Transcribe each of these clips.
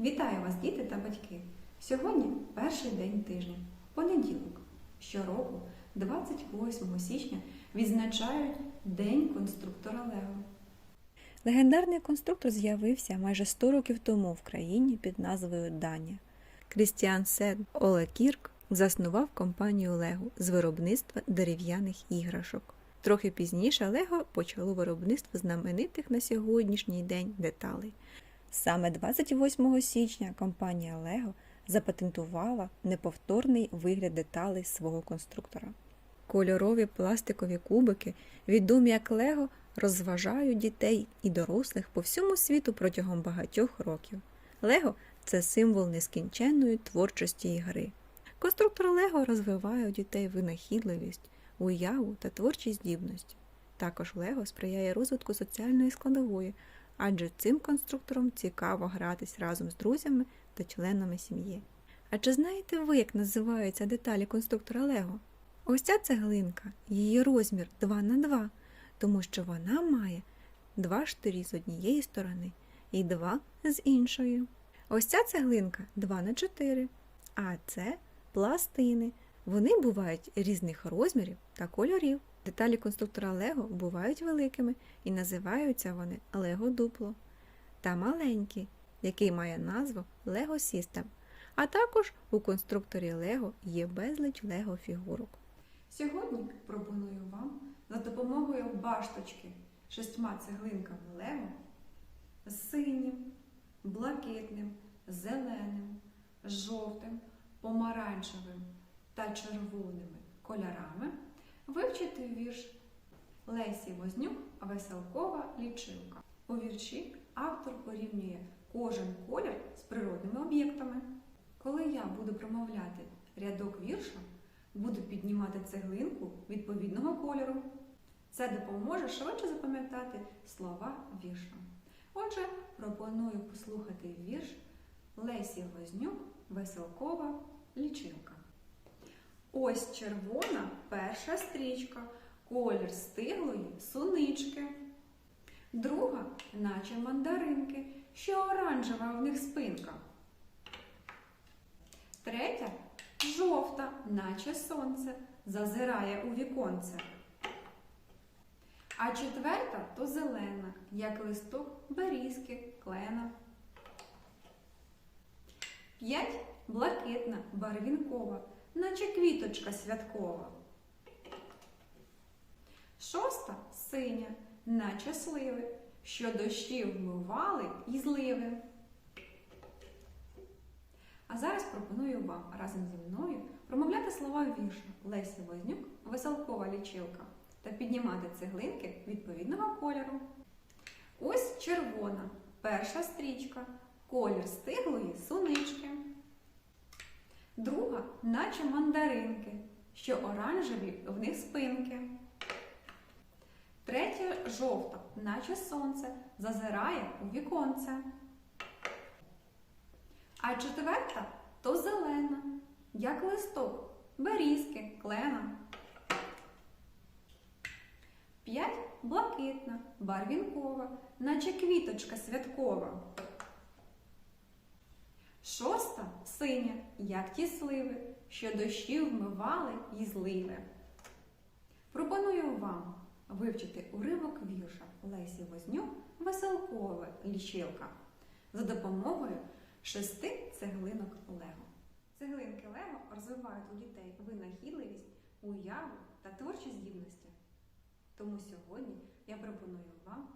Вітаю вас, діти та батьки! Сьогодні перший день тижня, понеділок. Щороку, 28 січня, відзначають День конструктора Лего. Легендарний конструктор з'явився майже 100 років тому в країні під назвою Данія. Крістіан Сен Оле Кірк заснував компанію Лего з виробництва дерев'яних іграшок. Трохи пізніше Лего почало виробництво знаменитих на сьогоднішній день деталей. Саме 28 січня компанія Лего запатентувала неповторний вигляд деталей свого конструктора. Кольорові пластикові кубики, відомі як Лего, розважають дітей і дорослих по всьому світу протягом багатьох років. Лего це символ нескінченної творчості і гри. Конструктор Лего розвиває у дітей винахідливість, уяву та творчі здібності. Також Лего сприяє розвитку соціальної складової, адже цим конструктором цікаво гратись разом з друзями та членами сім'ї. А чи знаєте ви, як називаються деталі конструктора Лего? Ось ця цеглинка, її розмір 2 на 2, тому що вона має два штирі з однієї сторони і два з іншої. Ось ця цеглинка 2 на 4, а це пластини. Вони бувають різних розмірів та кольорів. Деталі конструктора Лего бувають великими і називаються вони Лего дупло та маленький, який має назву Лего System. А також у конструкторі Лего є безліч Лего фігурок. Сьогодні пропоную вам за допомогою башточки шістьма цеглинками Лего з синім, блакитним, зеленим, жовтим, помаранчевим та червоними кольорами вивчити вірш Лесі Вознюк Веселкова лічилка. У вірші автор порівнює кожен колір з природними об'єктами. Коли я буду промовляти рядок вірша, буду піднімати цеглинку відповідного кольору. Це допоможе швидше запам'ятати слова вірша. Отже, пропоную послухати вірш Лесі Вознюк Веселкова лічилка. Ось червона перша стрічка, колір стиглої сунички. Друга, наче мандаринки, що оранжева в них спинка. Третя жовта, наче сонце, зазирає у віконце. А четверта то зелена, як листок берізки, клена. П'ять блакитна, барвінкова, наче квіточка святкова. Шоста синя, наче сливи, що дощі вмивали і зливи. А зараз пропоную вам разом зі мною промовляти слова вірша Лесі Вознюк, веселкова лічилка та піднімати цеглинки відповідного кольору. Ось червона, перша стрічка, колір стиглої сунички. Друга, наче мандаринки, що оранжеві в них спинки. Третя жовта, наче сонце, зазирає у віконце. А четверта то зелена, як листок, берізки, клена. П'ять блакитна, барвінкова, наче квіточка святкова. Шоста синя, як ті сливи, що дощі вмивали і зливи. Пропоную вам вивчити уривок вірша Лесі Вознюк Веселкова лічилка за допомогою шести цеглинок Лего. Цеглинки Лего розвивають у дітей винахідливість, уяву та творчі здібності. Тому сьогодні я пропоную вам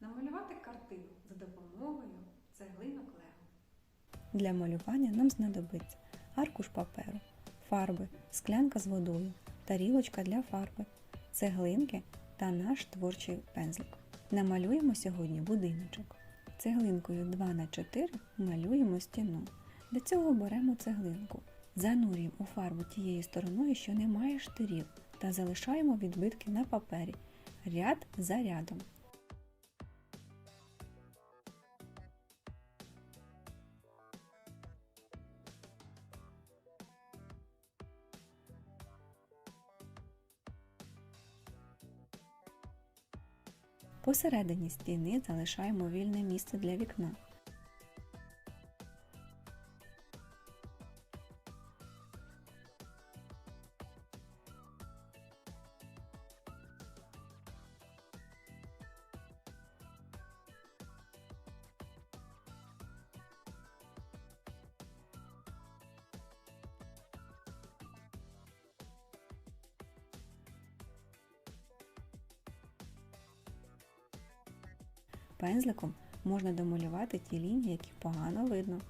намалювати картину за допомогою цеглинок Лего. Для малювання нам знадобиться аркуш паперу, фарби, склянка з водою, тарілочка для фарби, цеглинки та наш творчий пензлик. Намалюємо сьогодні будиночок. Цеглинкою 2 на 4 малюємо стіну. Для цього беремо цеглинку, занурюємо у фарбу тією стороною, що не має штирів, та залишаємо відбитки на папері ряд за рядом. Посередині стіни залишаємо вільне місце для вікна. Пензликом можна домалювати ті лінії, які погано видно.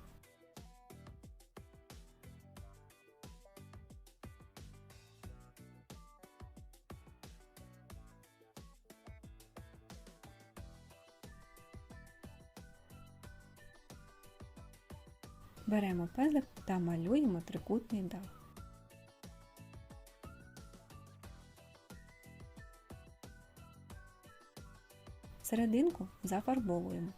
Беремо пензлик та малюємо трикутний дах. Серединку зафарбовуємо.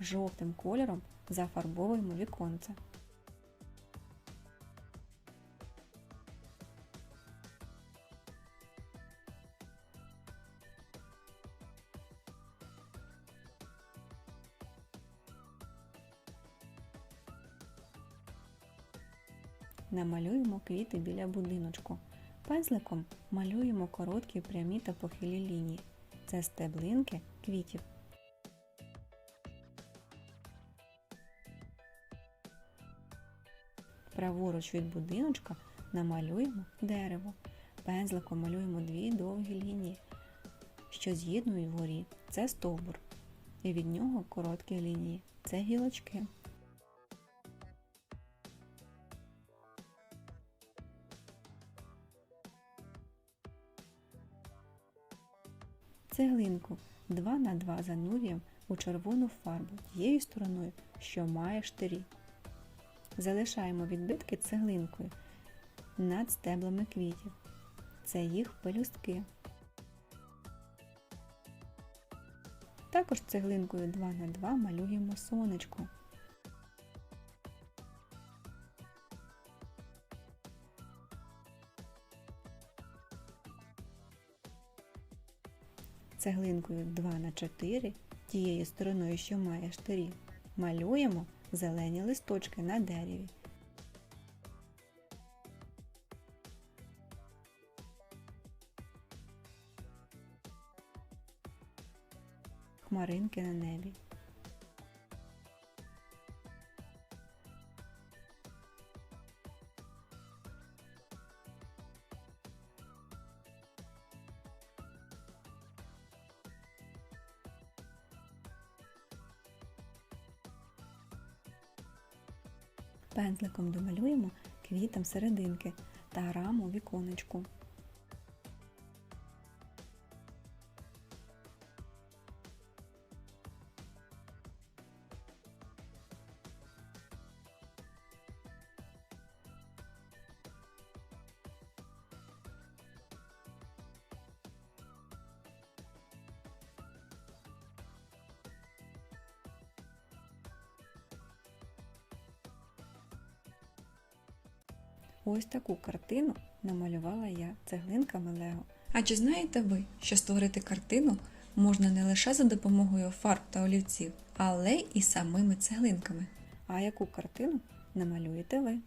Жовтим кольором зафарбовуємо віконце. Намалюємо квіти біля будиночку. Пензликом малюємо короткі прямі та похилі лінії. Це стеблинки квітів. Праворуч від будиночка намалюємо дерево. Пензликом малюємо дві довгі лінії, що з'єднують вгорі. Це стовбур. І від нього короткі лінії. Це гілочки. Цеглинку 2 на 2 занурюємо у червону фарбу тією стороною, що має штирі. Залишаємо відбитки цеглинкою над стеблами квітів. Це їх пелюстки. Також цеглинкою 2 на 2 малюємо сонечко. Цеглинкою 2 на 4 тією стороною, що має штирі, малюємо зелені листочки на дереві. Хмаринки на небі. Пензликом домалюємо квітам серединки та раму віконечку. Ось таку картину намалювала я цеглинками Лего. А чи знаєте ви, що створити картину можна не лише за допомогою фарб та олівців, але і самими цеглинками? А яку картину намалюєте ви?